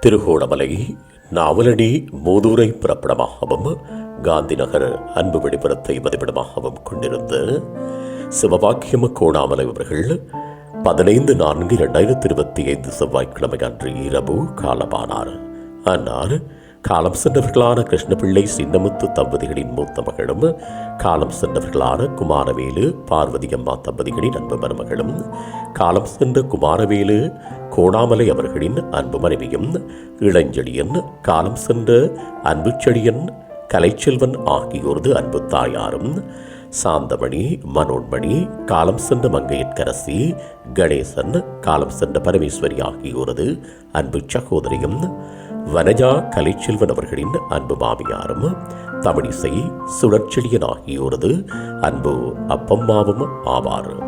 திருகோணமலை நாவலடி மூதூரை பிறப்பிடமாகவும் காந்திநகர் அன்பு வெளிப்புறத்தை மதிப்பிடமாகவும் கொண்டிருந்த சிவபாக்கியம் கோணாமலை அவர்கள் பதினைந்து நான்கு இரண்டாயிரத்தி இருபத்தி ஐந்து செவ்வாய்க்கிழமை அன்று இரவு காலமானார். ஆனால் காலம் சென்றவர்களான கிருஷ்ணபிள்ளை சின்னமுத்து தம்பதிகளின் மூத்த மகளும் காலம் சென்றவர்களான குமாரவேலு பார்வதி அம்மா தம்பதிகளின் அன்பு மருமகளும் காலம் சென்ற குமாரவேலு கோணாமலை அவர்களின் அன்பு மனைவியும் இளஞ்செழியன் காலம் சென்ற அன்புச்செழியன் கலைச்செல்வன் ஆகியோரது அன்பு தாயாரும் சாந்தமணி மனோன்மணி காலம் சென்ற மங்கையற்கரசி கணேசன் காலம் சென்ற பரமேஸ்வரி ஆகியோரது அன்பு சகோதரியும் வனஜா கலைச்செல்வன் அவர்களின் அன்பு மாமியாரும் தமிழிசை சுழற்செழியன் ஆகியோரது அன்பு அப்பம்மாவும் ஆவார்.